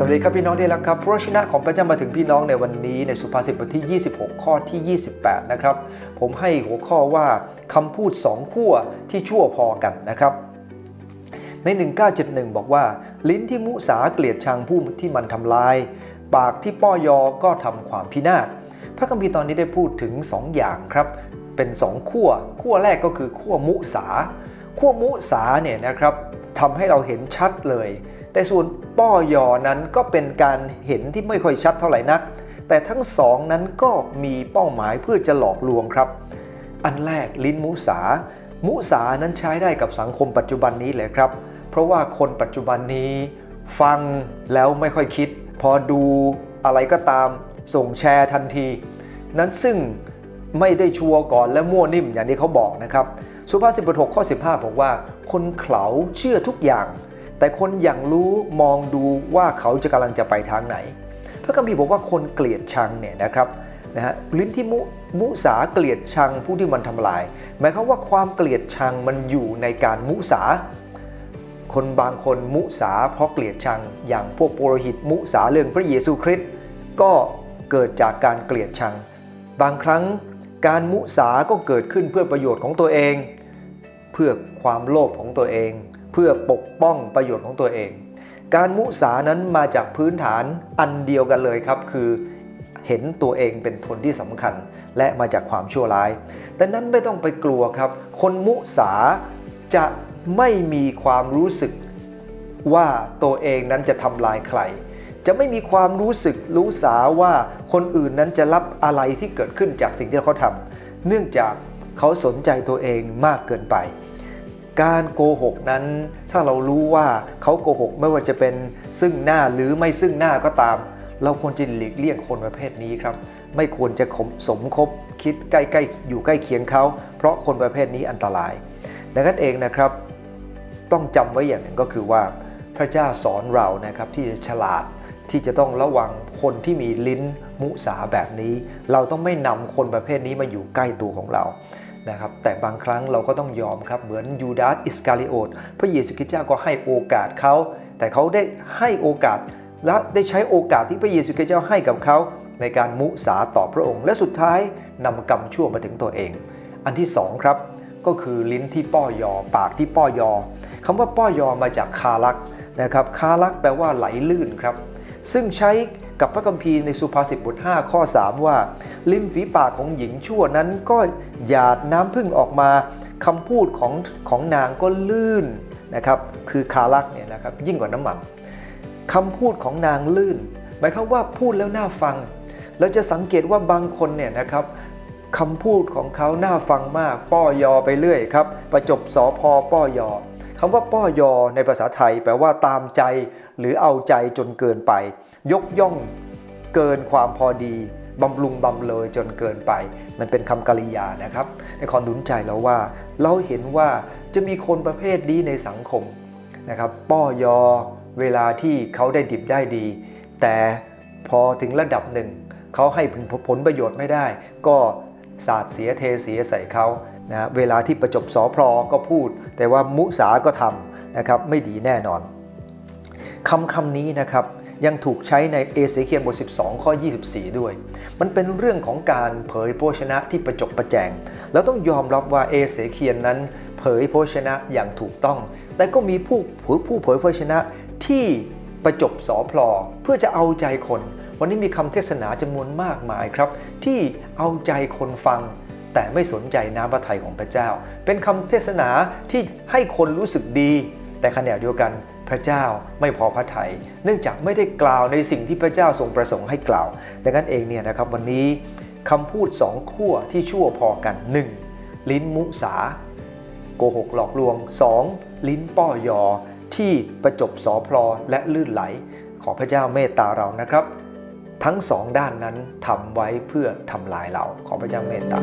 สวัสดีครับพี่น้องที่รักครับพระชนะของพระเจ้ามาถึงพี่น้องในวันนี้ในสุภาษิตบทที่ 26 ข้อที่ 28 นะครับ ผมให้หัวข้อว่าคำพูดสองขั้วที่ชั่วพอกันนะครับ ใน 1971 บอกว่า ลิ้นที่มุสาเกลียดชังผู้ที่มันทำลาย ปากที่ป้อยอก็ทำความพินาศพระคัมภีร์ตอนนี้ได้พูดถึง 2 อย่างครับ เป็น2ขั้วขั้วแรกก็คือขั้วมุสาขั้วมุสาเนี่ยนะครับทำให้เราเห็นชัดเลย แต่ส่วนป้อยอนั้นก็เป็นการเห็นที่ไม่ค่อยชัดเท่าไหร่นัก แต่ทั้งสองนั้นก็มีเป้าหมายเพื่อจะหลอกลวงครับ อันแรกลิ้นมุสา มุสานั้นใช้ได้กับสังคมปัจจุบันนี้เลยครับ เพราะว่าคนปัจจุบันนี้ ฟังแล้วไม่ค่อยคิด พอดูอะไรก็ตามส่งแชร์ทันที นั้นซึ่งไม่ได้ชัวร์ก่อนและมั่วนิ่มอย่างที่เขาบอกนะครับ สุภาษิตบท6ข้อ 15 บอกว่า คนเขาเชื่อทุกอย่าง แต่คนอย่างรู้มองดูว่าเขาจะกำลังจะไปทางไหน พระคัมภีร์บอกว่าคนเกลียดชังเนี่ยนะครับนะฮะลิ้นที่มุมุสาเกลียดชังผู้ที่มันทำลาย หมายความว่าความเกลียดชังมันอยู่ในการมุสา คนบางคนมุสาเพราะเกลียดชังอย่างพวกปุโรหิตมุสาเรื่องพระเยซูคริสต์ก็เกิดจากการเกลียดชัง บางครั้งการมุสาก็เกิดขึ้นเพื่อประโยชน์ของตัวเอง เพื่อความโลภของตัวเอง เพื่อปกป้องประโยชน์ของตัวเอง การมุสานั้นมาจากพื้นฐานอันเดียวกันเลยครับ คือเห็นตัวเองเป็นทนที่สำคัญ และมาจากความชั่วร้าย แต่นั้นไม่ต้องไปกลัวครับ คนมุสาจะไม่มีความรู้สึกว่าตัวเองนั้นจะทำลายใคร จะไม่มีความรู้สึกรู้สาว่าคนอื่นนั้นจะรับอะไรที่เกิดขึ้นจากสิ่งที่เขาทำเนื่องจากเขาสนใจตัวเองมากเกินไป การโกหกนั้น ถ้าเรารู้ว่าเขาโกหกไม่ว่าจะเป็นซึ่งหน้าหรือไม่ซึ่งหน้าก็ตาม เราควรจะหลีกเลี่ยงคนประเภทนี้ครับ ไม่ควรจะสมคบคิดใกล้ๆอยู่ใกล้เคียงเขา เพราะคนประเภทนี้อันตรายดังนั้นเองนะครับ ต้องจำไว้อย่างหนึ่งก็คือว่า พระเจ้าสอนเรานะครับที่จะฉลาดที่จะต้องระวังคนที่มีลิ้นมุสาแบบนี้ เราต้องไม่นำคนประเภทนี้มาอยู่ใกล้ตัวของเรา นะครับแต่บางครั้งเราก็ต้องยอมครับเหมือนยูดาสอิสคาริโอตพระเยซูคริสต์เจ้าก็ให้โอกาสเขา แต่เขาได้ให้โอกาสและได้ใช้โอกาสที่พระเยซูคริสต์เจ้าให้กับเขา ในการมุสาต่อพระองค์ และสุดท้ายนำกรรมชั่วมาถึงตัวเอง อันที่สองครับก็คือลิ้นที่ป้อยอ ปากที่ป้อยอคำว่าป้อยอมาจากคาลักนะครับคาลักแปลว่าไหลลื่นครับ ซึ่งใช้ กับพระคัมภีร์ในสุภาษิตบท 5 ข้อ 3 ว่า ลิ้นฝีปากของหญิงชั่วนั้นก็หยาดน้ำพึ่งออกมาคำพูดของของนางก็ลื่นนะครับคือคาลักเนี่ยนะครับยิ่งกว่าน้ำมันคำพูดของนางลื่น หมายความว่าพูดแล้วน่าฟังเราจะสังเกตว่าบางคนเนี่ยนะครับคำพูดของเขาน่าฟังมาก ป้อยอไปเรื่อยครับ ประจบสอพอป้อยอ คำว่าป้อยอในภาษาไทย แปลว่าตามใจ หรือเอาใจจนเกินไป ยกย่องเกินความพอดีบำรุงบำเลยจนเกินไป มันเป็นคำกริยานะครับ ในขอหนุนใจเราว่า เราเห็นว่าจะมีคนประเภทนี้ในสังคมนะครับ ป้อยอเวลาที่เขาได้ดิบได้ดี แต่พอถึงระดับหนึ่ง เขาให้ผลประโยชน์ไม่ได้ ก็สาดเสียเทเสียใส่เขา นะเวลาที่ประจบสอพลอก็พูด แต่ว่ามุสาก็ทำนะครับไม่ดีแน่นอนคำคำนี้นะครับยังถูกใช้ในเอเสเคียลบท 12 ข้อ 24 ด้วย มันเป็นเรื่องของการเผยโภชนะที่ประจบประแจง แล้วต้องยอมรับว่าเอเสเคียนนั้น เผยโภชนะอย่างถูกต้อง แต่ก็มีผู้ผู้เผยโภชนะที่ประจบสอพลอเพื่อจะเอาใจคน วันนี้มีคำเทศนาจำนวนมากมายครับ ที่เอาใจคนฟัง แต่ไม่สนใจน้ำพระทัยของพระเจ้า เป็นคำเทศนาที่ให้คนรู้สึกดี แต่ขณะเดียวกันพระเจ้าไม่พอพระทยัยเนื่องจากไม่ได้กล่าวในสิ่งที่พระเจ้าทรงประสงค์ให้กล่าวดังนั้นเองเนี่ยนะครับวันนี้คำพูดสองขั้วที่ชั่วพอกัน 1. ลิ้นมุสา โกหกหลอกลวง 2. ลิ้นป้อยอที่ประจบสอพลอและลื่นไหล ขอพระเจ้าเมตตาเรานะครับ ทั้งสองด้านนั้นทำไว้เพื่อทำลายเราขอพระเจ้าเมตตา